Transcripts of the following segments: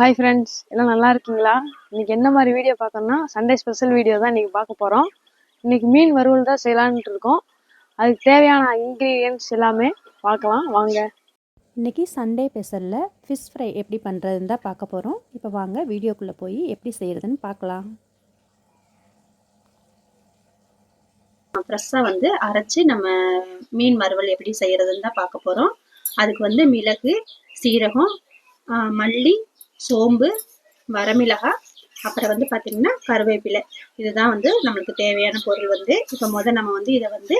Hi friends எல்லாம் நல்லா இருக்கீங்களா? இன்னைக்கு என்ன மாதிரி வீடியோ பார்க்கணும்னா சண்டே ஸ்பெஷல் வீடியோ தான் இன்னைக்கு பார்க்க போகிறோம் இன்னைக்கு மீன் வறுவல் தான் செய்யலான்ட்டு இருக்கோம். அதுக்கு தேவையான இன்க்ரீடியன்ஸ் எல்லாமே பார்க்கலாம். வாங்க. இன்றைக்கி சண்டே ஸ்பெஷலில் ஃபிஷ் ஃப்ரை எப்படி பண்ணுறதுன்னு தான் பார்க்க போகிறோம் இப்போ வாங்க வீடியோக்குள்ளே போய் எப்படி செய்கிறதுன்னு பார்க்கலாம். ஃப்ரெஷ்ஷாக வந்து அரைச்சி நம்ம மீன் வறுவல் எப்படி செய்கிறதுன்னு தான் பார்க்க போகிறோம் அதுக்கு வந்து மிளகு சீரகம் மல்லி சோம்பு வரமிளகாய் அப்புறம் வந்து பார்த்திங்கன்னா கருவேப்பிலை. இதுதான் வந்து நம்மளுக்கு தேவையான பொருள் வந்து. இப்போ முதல் நம்ம வந்து இதை வந்து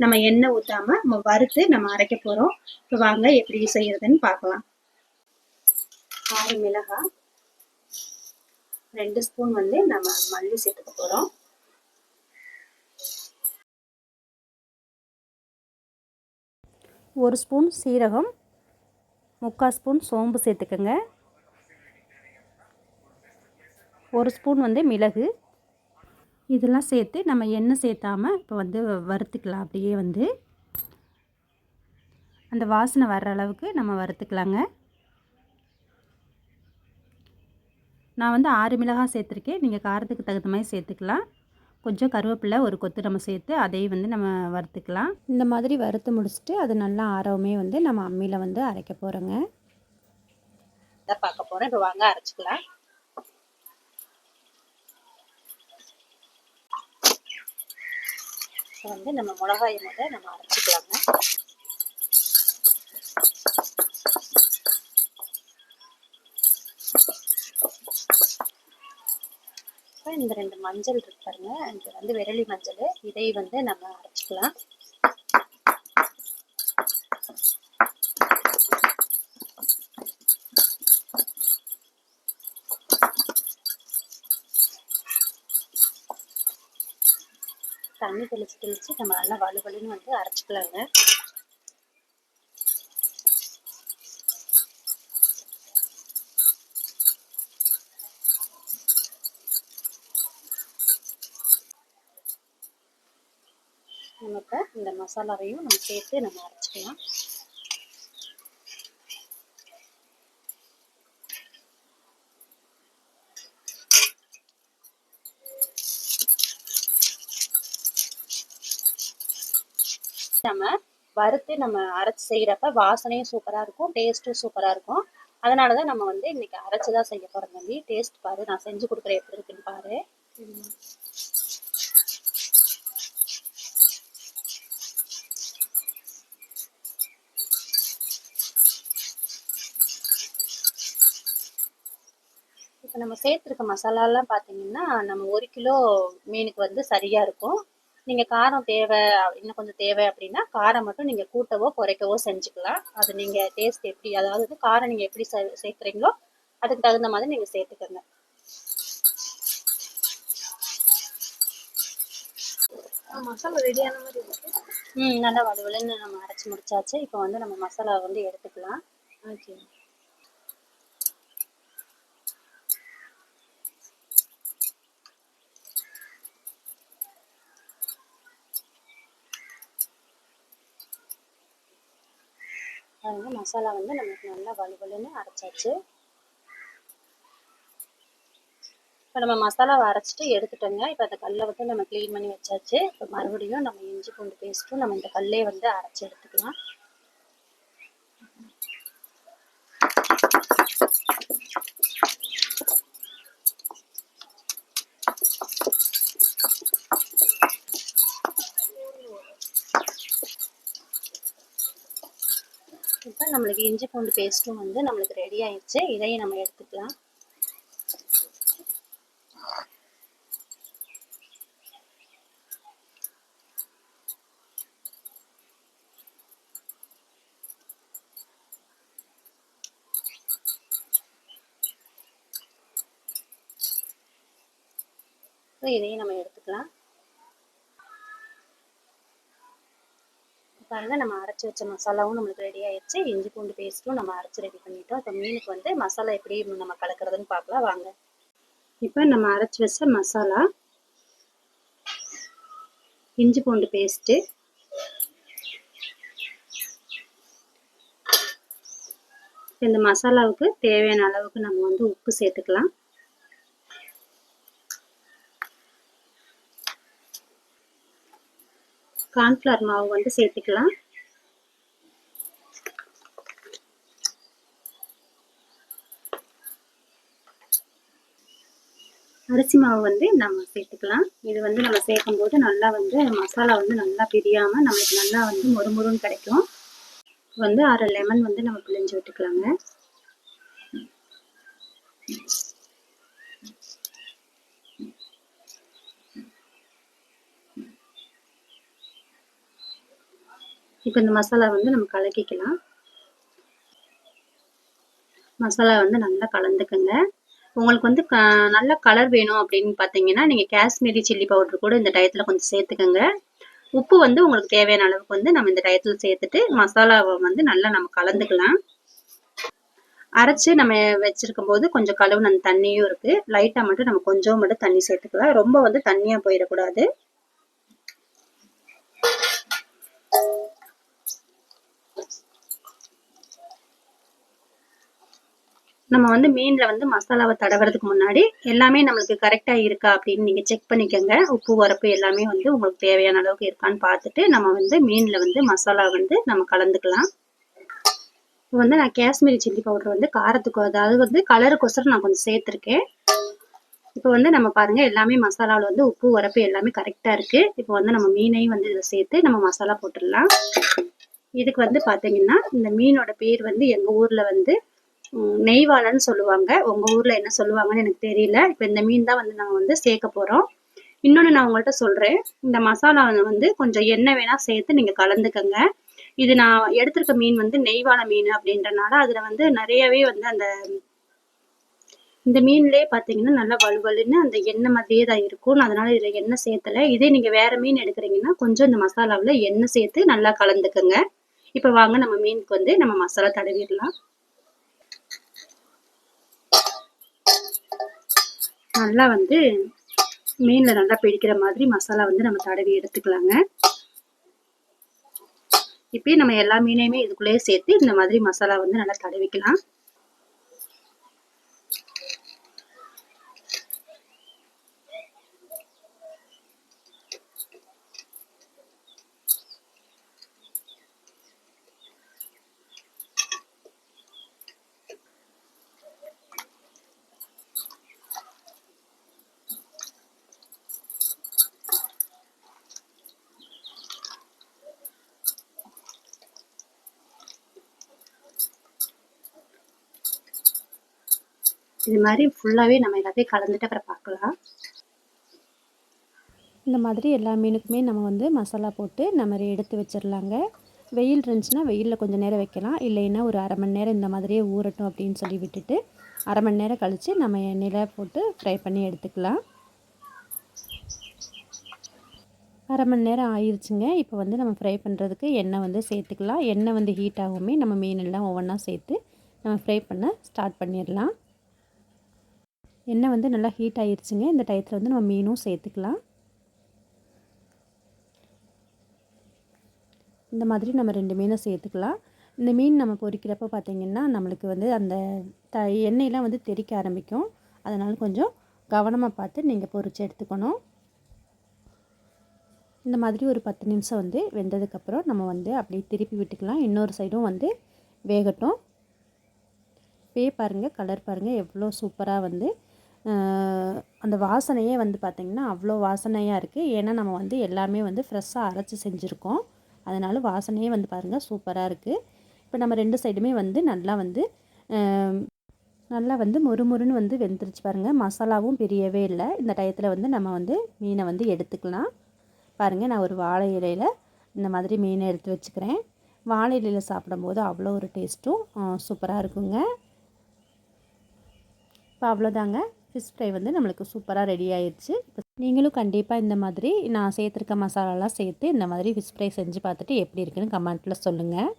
நம்ம எண்ணெய் ஊற்றாம நம்ம வறுத்து நம்ம அரைக்க போகிறோம் இப்போ வாங்க எப்படி செய்கிறதுன்னு பார்க்கலாம். ஆறு மிளகாய் ரெண்டு ஸ்பூன் வந்து நம்ம மல்லி சேர்த்துக்க போகிறோம் ஒரு ஸ்பூன் சீரகம் முக்கால் ஸ்பூன் சோம்பு சேர்த்துக்கோங்க. ஒரு ஸ்பூன் வந்து மிளகு. இதெல்லாம் சேர்த்து நம்ம எண்ணெய் சேர்த்தாம இப்போ வந்து வறுத்துக்கலாம். அப்படியே வந்து அந்த வாசனை வர்ற அளவுக்கு நம்ம வறுத்துக்கலாங்க. நான் வந்து ஆறு மிளகாய் சேர்த்துருக்கேன். நீங்கள் காரத்துக்கு தகுந்த மாதிரி சேர்த்துக்கலாம். கொஞ்சம் கருவேப்பிலை ஒரு கொத்து நம்ம சேர்த்து அதையும் வந்து நம்ம வறுத்துக்கலாம். இந்த மாதிரி வறுத்து முடிச்சுட்டு அது நல்லா ஆரவுமே வந்து நம்ம அம்மியில் வந்து அரைக்க போகிறோங்க இதை பார்க்க போகிறேன் இப்போ வாங்க அரைச்சிக்கலாம். இப்போ வந்து நம்ம மிளகாய் முத நம்ம அரைச்சிக்கலாங்க. இப்போ இந்த ரெண்டு மஞ்சள் இருக்கு பாருங்க. இது வந்து விரலி மஞ்சள் இதை வந்து நம்ம அரைச்சிக்கலாம். தண்ணி தெளிச்சு தெளிச்சு நம்ம நல்லா வலுவலுன்னு வந்து அரைச்சிக்கலாங்க. நம்ம இப்போ இந்த மசாலாவையும் நம்ம சேர்த்து நம்ம அரைச்சிக்கலாம். நம்ம வறுத்து நம்ம அரைச்சி செய்கிறப்ப வாசனையும் சூப்பராக இருக்கும் டேஸ்ட்டும் சூப்பராக இருக்கும். அதனால தான் நம்ம வந்து இன்னைக்கு அரைச்சி தான் செய்ய போகிறோம் தம்பி. டேஸ்ட் பாரு நான் செஞ்சு கொடுக்குறேன். எப்படி இருக்குன்னு பாரு. இப்போ நம்ம சேர்த்துருக்க மசாலாலாம் பார்த்தீங்கன்னா நம்ம ஒரு கிலோ மீனுக்கு வந்து சரியாக இருக்கும். நீங்கள் காரம் தேவை இன்னும் கொஞ்சம் தேவை அப்படின்னா காரம் மட்டும் நீங்கள் கூட்டவோ குறைக்கவோ செஞ்சுக்கலாம். அது நீங்கள் டேஸ்ட் எப்படி அதாவது காரம் நீங்கள் எப்படி சே சேர்க்குறீங்களோ அதுக்கு தகுந்த மாதிரி நீங்கள் சேர்த்துக்கோங்க. மசாலா ரெடியான மாதிரி ம் நல்லா வலுவலுன்னு நம்ம அரைச்சி முடிச்சாச்சு. இப்போ வந்து நம்ம மசாலா வந்து எடுத்துக்கலாம். ஓகே பாருங்க மசாலா வந்து நமக்கு நல்லா வலுவலுன்னு அரைச்சாச்சு. இப்போ நம்ம மசாலாவை அரைச்சிட்டு எடுத்துட்டோங்க. இப்போ அந்த கல்லை வந்து நம்ம க்ளீன் பண்ணி வச்சாச்சு. இப்போ மறுபடியும் நம்ம இஞ்சி பூண்டு பேஸ்ட்டும் நம்ம இந்த கல்லே வந்து அரைச்சி எடுத்துக்கலாம். இப்போ நம்மளுக்கு இஞ்சி பூண்டு பேஸ்ட்டும் வந்து நம்மளுக்கு ரெடி ஆயிடுச்சு. இதையும் நம்ம எடுத்துக்கலாம். இதையும் நம்ம எடுத்துக்கலாம். பாருங்க நம்ம அரைச்சி வச்ச மசாலாவும் நம்மளுக்கு ரெடி ஆயிடுச்சு இஞ்சி பூண்டு பேஸ்ட்டும் நம்ம அரைச்சி ரெடி பண்ணிட்டோம். இப்போ மீனுக்கு வந்து மசாலா எப்படி நம்ம கலக்கிறதுன்னு பார்க்கலாம் வாங்க. இப்போ நம்ம அரைச்சி வச்ச மசாலா இஞ்சி பூண்டு பேஸ்ட்டு இந்த மசாலாவுக்கு தேவையான அளவுக்கு நம்ம வந்து உப்பு சேர்த்துக்கலாம். கார்ன்ஃப்ளவர் மாவு வந்து சேர்த்துக்கலாம். அரிசி மாவு வந்து நம்ம சேர்த்துக்கலாம். இது வந்து நம்ம சேர்க்கும் போது நல்லா வந்து மசாலா வந்து நல்லா பிரியாமல் நம்மளுக்கு நல்லா வந்து மொறுமொறுன்னு கிடைக்கும். வந்து அரை லெமன் வந்து நம்ம பிழிஞ்சு விட்டுக்கலாங்க. இப்போ இந்த மசாலா வந்து நம்ம கலக்கிக்கலாம். மசாலா வந்து நல்லா கலந்துக்குங்க. உங்களுக்கு வந்து க நல்ல கலர் வேணும் அப்படின்னு பார்த்தீங்கன்னா நீங்கள் காஷ்மீரி சில்லி பவுடர் கூட இந்த டயத்தில் கொஞ்சம் சேர்த்துக்கோங்க. உப்பு வந்து உங்களுக்கு தேவையான அளவுக்கு வந்து நம்ம இந்த டயத்தில் சேர்த்துட்டு மசாலாவை வந்து நல்லா நம்ம கலந்துக்கலாம். அரைச்சு நம்ம வச்சிருக்கும் போது கொஞ்சம் கழுவுன அந்த தண்ணியும் இருக்கு. லைட்டாக மட்டும் நம்ம கொஞ்சம் மட்டும் தண்ணி சேர்த்துக்கலாம். ரொம்ப வந்து தண்ணியாக போயிடக்கூடாது. நம்ம வந்து மீனில் வந்து மசாலாவை தடவுறதுக்கு முன்னாடி எல்லாமே நம்மளுக்கு கரெக்டாக இருக்கா அப்படின்னு நீங்கள் செக் பண்ணிக்கோங்க. உப்பு உரப்பு எல்லாமே வந்து உங்களுக்கு தேவையான அளவுக்கு இருக்கான்னு பார்த்துட்டு நம்ம வந்து மீனில் வந்து மசாலா வந்து நம்ம கலந்துக்கலாம். இப்போ வந்து நான் காஷ்மீரி சில்லி பவுடர் வந்து காரத்துக்கு அதாவது வந்து கலருக்கோசரம் நான் கொஞ்சம் சேர்த்துருக்கேன். இப்போ வந்து நம்ம பாருங்க எல்லாமே மசாலாவில் வந்து உப்பு உரப்பு எல்லாமே கரெக்டாக இருக்கு. இப்போ வந்து நம்ம மீனையும் வந்து இதில் சேர்த்து நம்ம மசாலா போட்டுடலாம். இதுக்கு வந்து பார்த்தீங்கன்னா இந்த மீனோட பேர் வந்து எங்கள் ஊரில் வந்து நெய்வாழைன்னு சொல்லுவாங்க. உங்கள் ஊரில் என்ன சொல்லுவாங்கன்னு எனக்கு தெரியல. இப்போ இந்த மீன் தான் வந்து நாங்கள் வந்து சேர்க்க போகிறோம் இன்னொன்று நான் உங்கள்கிட்ட சொல்கிறேன் இந்த மசாலா வந்து கொஞ்சம் எண்ணெய் வேணால் சேர்த்து நீங்கள் கலந்துக்கங்க. இது நான் எடுத்திருக்க மீன் வந்து நெய்வாழை மீன் அப்படின்றனால அதில் வந்து நிறையவே வந்து அந்த இந்த மீன்லேயே பார்த்தீங்கன்னா நல்லா வலுவலுன்னு அந்த எண்ணெய் மாதிரியே தான் இருக்கும். அதனால் அதனால இதில் எண்ணெய் சேர்த்தலை. இதே நீங்கள் வேற மீன் எடுக்கிறீங்கன்னா கொஞ்சம் இந்த மசாலாவில் எண்ணெய் சேர்த்து நல்லா கலந்துக்கங்க. இப்போ வாங்க நம்ம மீனுக்கு வந்து நம்ம மசாலா தடவிடலாம். நல்லா வந்து மீனில் நல்லா பிடிக்கிற மாதிரி மசாலா வந்து நம்ம தடவி எடுத்துக்கலாங்க. இப்பயே நம்ம எல்லா மீனையுமே இதுக்குள்ளேயே சேர்த்து இந்த மாதிரி மசாலா வந்து நல்லா தடவிக்கலாம். இது மாதிரி ஃபுல்லாகவே நம்ம எல்லாத்தையும் கலந்துட்டு அப்புறம் பார்க்கலாம். இந்த மாதிரி எல்லா மீனுக்குமே நம்ம வந்து மசாலா போட்டு நம்ம எடுத்து வச்சிடலாங்க வெயில் இருந்துச்சுன்னா வெயிலில் கொஞ்சம் நேரம் வைக்கலாம். இல்லைன்னா ஒரு அரை மணி நேரம் இந்த மாதிரியே ஊறட்டும் அப்படின்னு சொல்லி விட்டுட்டு அரை மணி நேரம் கழித்து நம்ம எண்ணெயில் போட்டு ஃப்ரை பண்ணி எடுத்துக்கலாம். அரை மணி நேரம் ஆயிடுச்சுங்க இப்போ வந்து நம்ம ஃப்ரை பண்ணுறதுக்கு எண்ணெய் வந்து சேர்த்துக்கலாம். எண்ணெய் வந்து ஹீட் ஆகுமே நம்ம மீனெல்லாம் ஒவ்வொன்றா சேர்த்து நம்ம ஃப்ரை பண்ண ஸ்டார்ட் பண்ணிடலாம் எண்ணெய் வந்து நல்லா ஹீட் ஆகிடுச்சுங்க இந்த டயத்தில் வந்து நம்ம மீனும் சேர்த்துக்கலாம். இந்த மாதிரி நம்ம ரெண்டு மீனை சேர்த்துக்கலாம். இந்த மீன் நம்ம பொறிக்கிறப்ப பார்த்திங்கன்னா நம்மளுக்கு வந்து அந்த த எண்ணெயெலாம் வந்து தெறிக்க ஆரம்பிக்கும். அதனால் கொஞ்சம் கவனமாக பார்த்து நீங்கள் பொறிச்சு எடுத்துக்கணும். இந்த மாதிரி ஒரு பத்து நிமிஷம் வந்து வெந்ததுக்கப்புறம் நம்ம வந்து அப்படியே திருப்பி விட்டுக்கலாம். இன்னொரு சைடும் வந்து வேகட்டும். பே பாருங்கள் கலர் பாருங்கள் எவ்வளோ சூப்பராக வந்து அந்த வாசனையே வந்து பார்த்திங்கன்னா அவ்வளோ வாசனையாக இருக்குது ஏன்னா நம்ம வந்து எல்லாமே வந்து ஃப்ரெஷ்ஷாக அரைச்சி செஞ்சுருக்கோம். அதனால் வாசனையே வந்து பாருங்கள் சூப்பராக இருக்குது இப்போ நம்ம ரெண்டு சைடுமே வந்து நல்லா வந்து நல்லா வந்து மொறுமொறுன்னு வந்து வெந்துருச்சு பாருங்கள் மசாலாவும் பிரியவே இல்லை. இந்த டயத்தில் வந்து நம்ம வந்து மீனை வந்து எடுத்துக்கலாம். பாருங்கள் நான் ஒரு வாழை இலையில் இந்த மாதிரி மீனை எடுத்து வச்சுக்கிறேன். வாழை இலையில் சாப்பிடும்போது அவ்வளோ ஒரு டேஸ்ட்டும் சூப்பராக இருக்குங்க. இப்போ அவ்வளோதாங்க ஃபிஷ் ஃப்ரை வந்து நம்மளுக்கு சூப்பராக ரெடி ஆயிடுச்சு நீங்களும் கண்டிப்பாக இந்த மாதிரி நான் சேர்த்துருக்க மசாலாலாம் சேர்த்து இந்த மாதிரி ஃபிஷ் ஃப்ரை செஞ்சு பார்த்துட்டு எப்படி இருக்குன்னு கமெண்ட்டில் சொல்லுங்கள்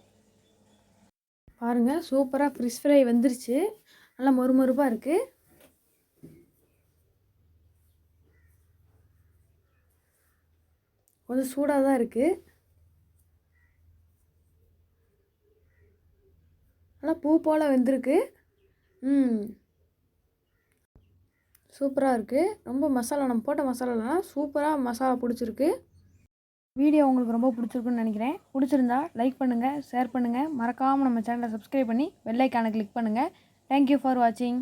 பாருங்கள் சூப்பராக ஃபிஷ் ஃப்ரை வந்துருச்சு. நல்லா மொறுமொறுப்பாக இருக்குது கொஞ்சம் சூடாக தான் இருக்குது நல்லா பூ போல் வெந்திருக்கு. ம். சூப்பராக இருக்குது ரொம்ப மசாலா நம்ம போட்ட மசாலாலாம் சூப்பராக மசாலா பிடிச்சிருக்கு. வீடியோ உங்களுக்கு ரொம்ப பிடிச்சிருக்குன்னு நினைக்கிறேன். பிடிச்சிருந்தா லைக் பண்ணுங்கள் ஷேர் பண்ணுங்கள் மறக்காமல் நம்ம சேனலை சப்ஸ்கிரைப் பண்ணி வெள்ளைக்கான கிளிக் பண்ணுங்கள் தேங்க்யூ ஃபார் வாட்சிங்